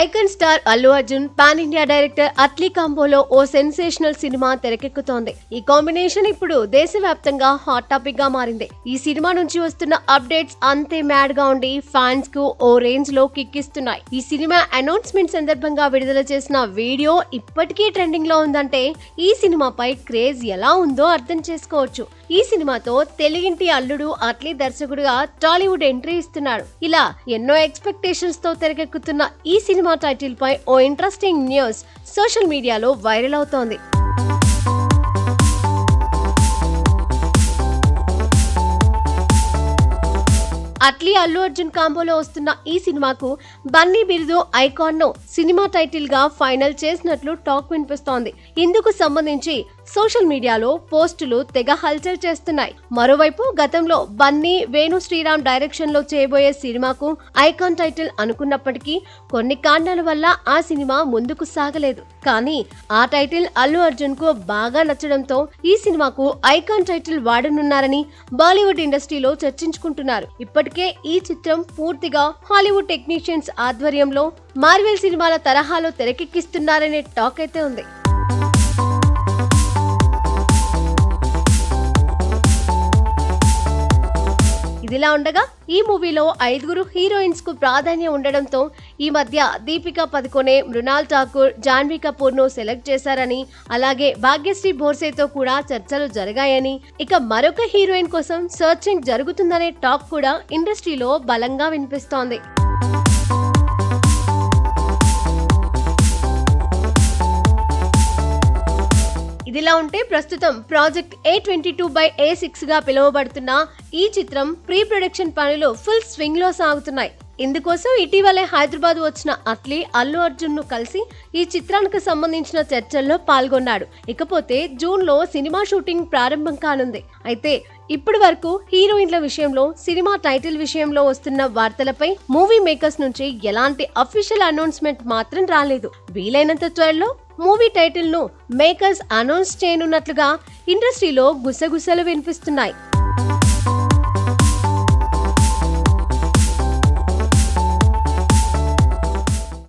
Icon star Allu Arjun pan India director Atlee కాంబోలో ఓ sensational cinema తెరకెక్కుతోంది. ఈ combination ఇప్పుడు దేశవ్యాప్తంగా హాట్ టాపిక్గా మారింది. ఈ సినిమా నుంచి వస్తున్న అప్డేట్స్ అంతే మ్యాడ్గా ఉండి ఫ్యాన్స్కు ఓ రేంజ్లో కిక్కిస్తున్నాయి. ఈ సినిమా అనౌన్స్మెంట్ సందర్భంగా విడుదల చేసిన వీడియో ఇప్పటికీ ట్రెండింగ్లో ఉందంటే ఈ సినిమాపై క్రేజ్ ఎలా ఉందో అర్థం చేసుకోవచ్చు. ఈ సినిమాతో తెలుగింటి అల్లుడు అట్లీ దర్శకుడుగా టాలీవుడ్ ఎంట్రీ ఇస్తున్నాడు. ఇలా ఎన్నో ఎక్స్పెక్టేషన్స్తో తెరకెక్కుతున్న ఈ సినిమా టైటిల్ పై ఓ ఇంట్రెస్టింగ్ న్యూస్ సోషల్ మీడియాలో వైరల్ అవుతోంది. అట్లీ అల్లు అర్జున్ కాంబోలో వస్తున్న ఈ సినిమాకు బన్నీ బిరుదు ఐకాన్ను సినిమా టైటిల్గా ఫైనల్ చేసినట్లు టాక్ వినిపిస్తోంది. ఇందుకు సంబంధించి సోషల్ మీడియాలో పోస్టులు తెగ హల్చల్ చేస్తున్నాయి. మరోవైపు గతంలో బన్నీ వేణు శ్రీరామ్ డైరెక్షన్లో చేయబోయే సినిమాకు ఐకాన్ టైటిల్ అనుకున్నప్పటికీ కొన్ని కారణాల వల్ల ఆ సినిమా ముందుకు సాగలేదు. కానీ ఆ టైటిల్ అల్లు అర్జున్కు బాగా నచ్చడంతో ఈ సినిమాకు ఐకాన్ టైటిల్ వాడనున్నారని బాలీవుడ్ ఇండస్ట్రీలో చర్చించుకుంటున్నారు. ఇప్పటికే ఈ చిత్రం పూర్తిగా హాలీవుడ్ టెక్నీషియన్స్ ఆధ్వర్యంలో మార్వెల్ సినిమాల తరహాలో తెరకెక్కిస్తున్నారనే టాక్ అయితే ఉంది. ఇలా ఉండగా ఈ మూవీలో ఐదుగురు హీరోయిన్స్కు ప్రాధాన్యం ఉండడంతో ఈ మధ్య దీపికా పదుకొనే మృణాల్ ఠాకూర్ జాన్వీ కపూర్ను సెలెక్ట్ చేశారని అలాగే భాగ్యశ్రీ బోర్సేతో కూడా చర్చలు జరిగాయని. ఇక మరొక హీరోయిన్ కోసం సర్చింగ్ జరుగుతుందనే టాక్ కూడా ఇండస్ట్రీలో బలంగా వినిపిస్తోంది. ఇదిలా ఉంటే ప్రస్తుతం project A twenty two by A సిక్స్గా పిలువబడుతున్న ఈ చిత్రం ప్రీ ప్రొడక్షన్ పనులు ఫుల్ స్వింగ్లో సాగుతున్నాయి. ఇందుకోసం ఇటీవలే హైదరాబాద్ వచ్చిన అట్లీ అల్లు అర్జున్ను కలిసి ఈ చిత్రానికి సంబంధించిన చర్చల్లో పాల్గొన్నాడు. ఇకపోతే జూన్లో సినిమా షూటింగ్ ప్రారంభం కానుంది. అయితే ఇప్పటి వరకు హీరోయిన్ల విషయంలో సినిమా టైటిల్ విషయంలో వస్తున్న వార్తలపై మూవీ మేకర్స్ నుంచి ఎలాంటి అఫీషియల్ అనౌన్స్మెంట్ మాత్రం రాలేదు. వీలైనంత త్వరలో మూవీ టైటిల్ను మేకర్స్ అనౌన్స్ చేయనున్నట్లుగా ఇండస్ట్రీలో గుసగుసలు వినిపిస్తున్నాయి.